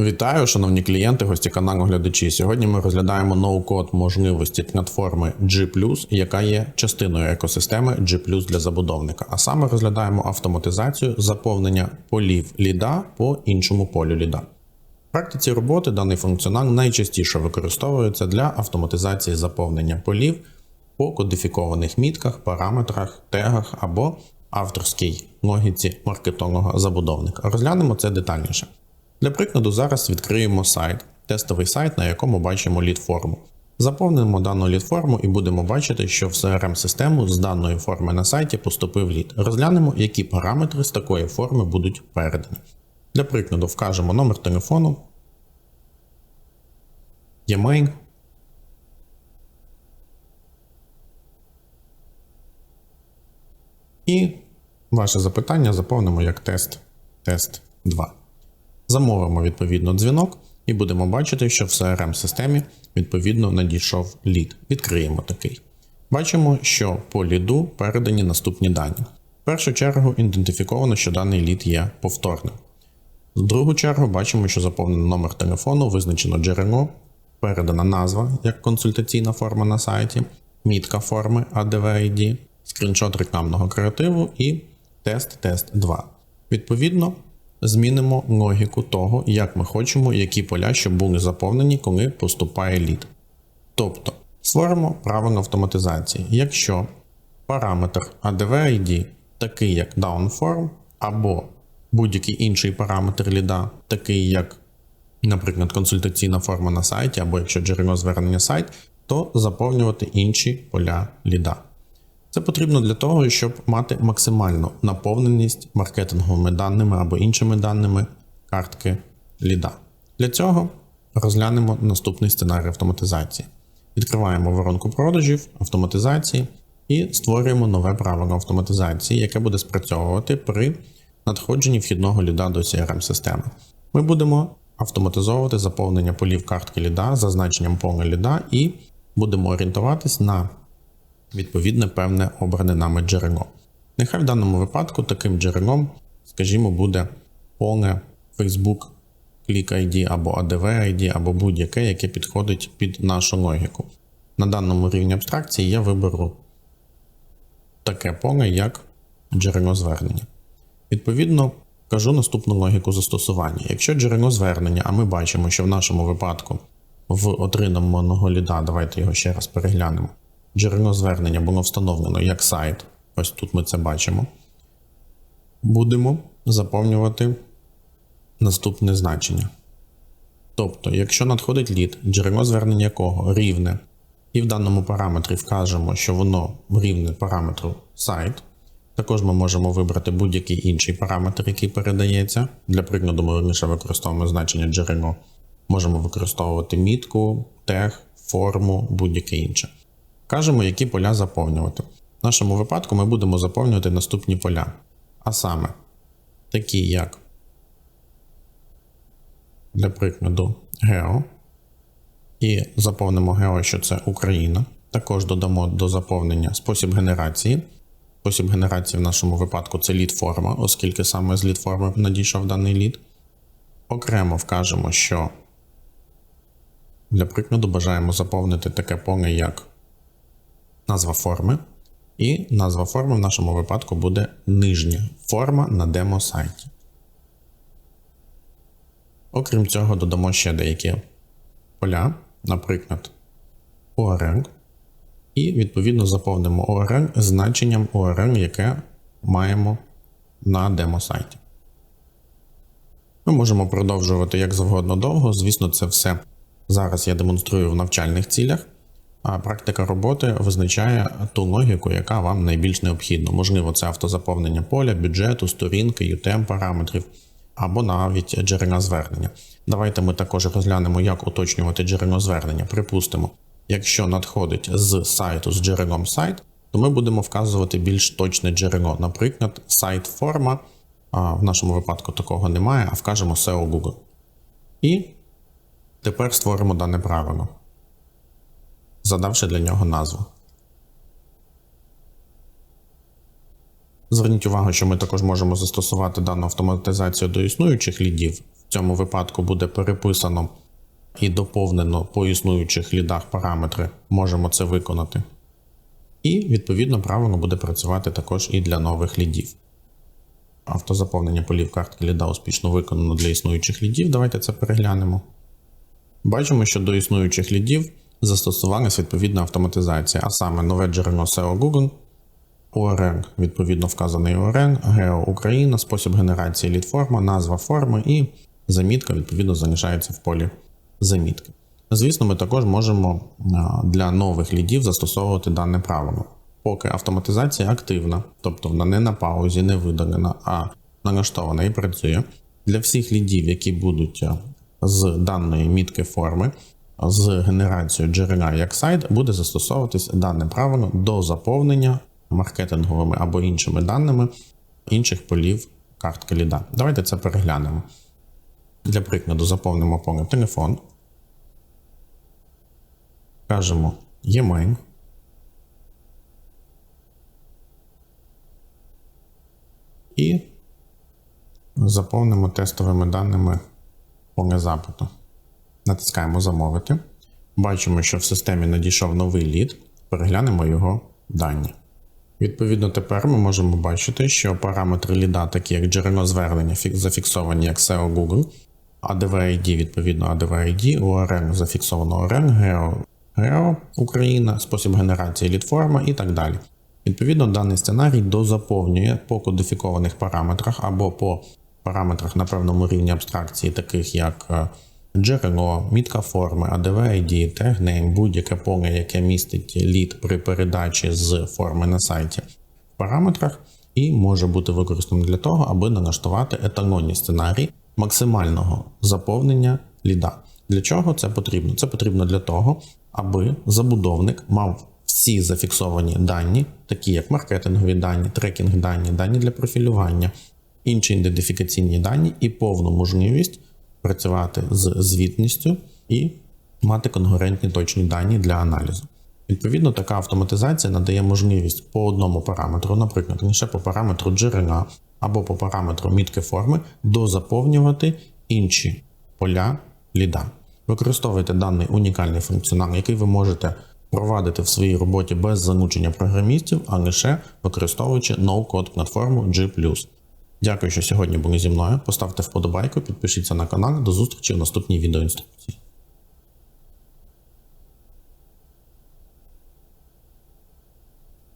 Вітаю, шановні клієнти, гості каналу глядачі. Сьогодні ми розглядаємо ноу-код можливості платформи G+, яка є частиною екосистеми G+, для забудовника. А саме розглядаємо автоматизацію заповнення полів ліда по іншому полю ліда. В практиці роботи даний функціонал найчастіше використовується для автоматизації заповнення полів по кодифікованих мітках, параметрах, тегах або авторській логіці маркетолога забудовника. Розглянемо це детальніше. Для прикладу, зараз відкриємо сайт, тестовий сайт, на якому бачимо лід-форму. Заповнимо дану лід-форму і будемо бачити, що в CRM-систему з даної форми на сайті поступив лід. Розглянемо, які параметри з такої форми будуть передані. Для прикладу, вкажемо номер телефону, e-mail, і ваше запитання заповнимо як тест, тест 2. Замовимо відповідно дзвінок і будемо бачити, що в CRM-системі відповідно надійшов лід. Відкриємо такий. Бачимо, що по ліду передані наступні дані. В першу чергу ідентифіковано, що даний лід є повторним. В другу чергу бачимо, що заповнено номер телефону, визначено джерело, передана назва як консультаційна форма на сайті, мітка форми ADV-ID, скріншот рекламного креативу і тест тест 2. Відповідно, змінимо логіку того, як ми хочемо, які поля, щоб були заповнені, коли поступає лід. Тобто створимо правило автоматизації. Якщо параметр ADV-ID такий як downform, або будь-який інший параметр ліда, такий як, наприклад, консультаційна форма на сайті, або якщо джерело звернення сайт, то заповнювати інші поля ліда. Це потрібно для того, щоб мати максимальну наповненість маркетинговими даними або іншими даними картки ліда. Для цього розглянемо наступний сценарій автоматизації. Відкриваємо воронку продажів, автоматизації і створюємо нове правило автоматизації, яке буде спрацьовувати при надходженні вхідного ліда до CRM-системи. Ми будемо автоматизовувати заповнення полів картки ліда за значенням поля ліда і будемо орієнтуватись на відповідне певне обране нами джерело. Нехай в даному випадку таким джерелом, скажімо, буде поле Facebook Click ID або ADV ID, або будь-яке, яке підходить під нашу логіку. На даному рівні абстракції я виберу таке поле, як джерело звернення. Відповідно, кажу наступну логіку застосування. Якщо джерело звернення, а ми бачимо, що в нашому випадку в отриманого ліда, давайте його ще раз переглянемо. Джерело звернення було встановлено як сайт. Ось тут ми це бачимо. Будемо заповнювати наступне значення. Тобто, якщо надходить лід, джерело звернення якого рівне, і в даному параметрі вкажемо, що воно рівне параметру сайт. Також ми можемо вибрати будь-який інший параметр, який передається. Для прикладу, ми лише використовуємо значення джерело. Можемо використовувати мітку, тег, форму, будь-яке інше. Кажемо, які поля заповнювати. В нашому випадку ми будемо заповнювати наступні поля. А саме, такі як, для прикладу, Гео. І заповнимо Гео, що це Україна. Також додамо до заповнення спосіб генерації. Спосіб генерації в нашому випадку це лід форма, оскільки саме з лід форми надійшов даний лід. Окремо вкажемо, що для прикладу бажаємо заповнити таке поле, як назва форми. І назва форми в нашому випадку буде нижня форма на демо-сайті. Окрім цього, додамо ще деякі поля, наприклад, URL. І відповідно заповнимо URL значенням URL, яке маємо на демо-сайті. Ми можемо продовжувати як завгодно довго. Звісно, це все зараз я демонструю в навчальних цілях. А практика роботи визначає ту логіку, яка вам найбільш необхідна. Можливо, це автозаповнення поля, бюджету, сторінки, UTM параметрів або навіть джерела звернення. Давайте ми також розглянемо, як уточнювати джерело звернення. Припустимо, якщо надходить з сайту з джерелом сайт, то ми будемо вказувати більш точне джерело. Наприклад, сайт форма. В нашому випадку такого немає, а вкажемо SEO Google. І тепер створимо дане правило задавши для нього назву. Зверніть увагу, що ми також можемо застосувати дану автоматизацію до існуючих лідів. В цьому випадку буде переписано і доповнено по існуючих лідах параметри. Можемо це виконати. І відповідно правильно буде працювати також і для нових лідів. Автозаповнення полів картки ліда успішно виконано для існуючих лідів. Давайте це переглянемо. Бачимо, що до існуючих лідів застосувалась відповідна автоматизація, а саме нове джерело SEO Google, ORN, відповідно вказаний ORN, Geo Україна, спосіб генерації лід-форма, назва форми і замітка відповідно залишається в полі замітки. Звісно, ми також можемо для нових лідів застосовувати дане правило. Поки автоматизація активна, тобто вона не на паузі, не видалена, а налаштована і працює. Для всіх лідів, які будуть з даної мітки форми, з генерацією джерела як сайт, буде застосовуватись дане правило до заповнення маркетинговими або іншими даними інших полів картки ліда. Давайте це переглянемо. Для прикладу заповнимо поле телефон. Кажемо e-mail. І заповнимо тестовими даними поле запиту. Натискаємо Замовити. Бачимо, що в системі надійшов новий лід. Переглянемо його дані. Відповідно, тепер ми можемо бачити, що параметри ліда, такі як джерело звернення, зафіксовані як SEO Google, ADV ID, відповідно ADV ID, URL зафіксовано URL, Geo, Geo Україна, спосіб генерації лідформа і так далі. Відповідно, даний сценарій дозаповнює по кодифікованих параметрах або по параметрах на певному рівні абстракції, таких як е, джерело, мітка форми, ADV ID, тегнейм, будь-яке поле, яке містить лід при передачі з форми на сайті в параметрах, і може бути використано для того, аби налаштувати еталонні сценарії максимального заповнення ліда. Для чого це потрібно? Це потрібно для того, аби забудовник мав всі зафіксовані дані, такі як маркетингові дані, трекінг дані, дані для профілювання, інші ідентифікаційні дані і повну можливість працювати з звітністю і мати конкурентні точні дані для аналізу. Відповідно, така автоматизація надає можливість по одному параметру, наприклад, лише по параметру джерела або по параметру мітки форми, дозаповнювати інші поля ліда. Використовуйте даний унікальний функціонал, який ви можете провадити в своїй роботі без залучення програмістів, а лише використовуючи ноу-код платформу G+. Дякую, що сьогодні були зі мною. Поставте вподобайку, підпишіться на канал. До зустрічі в наступній відеоінструкції.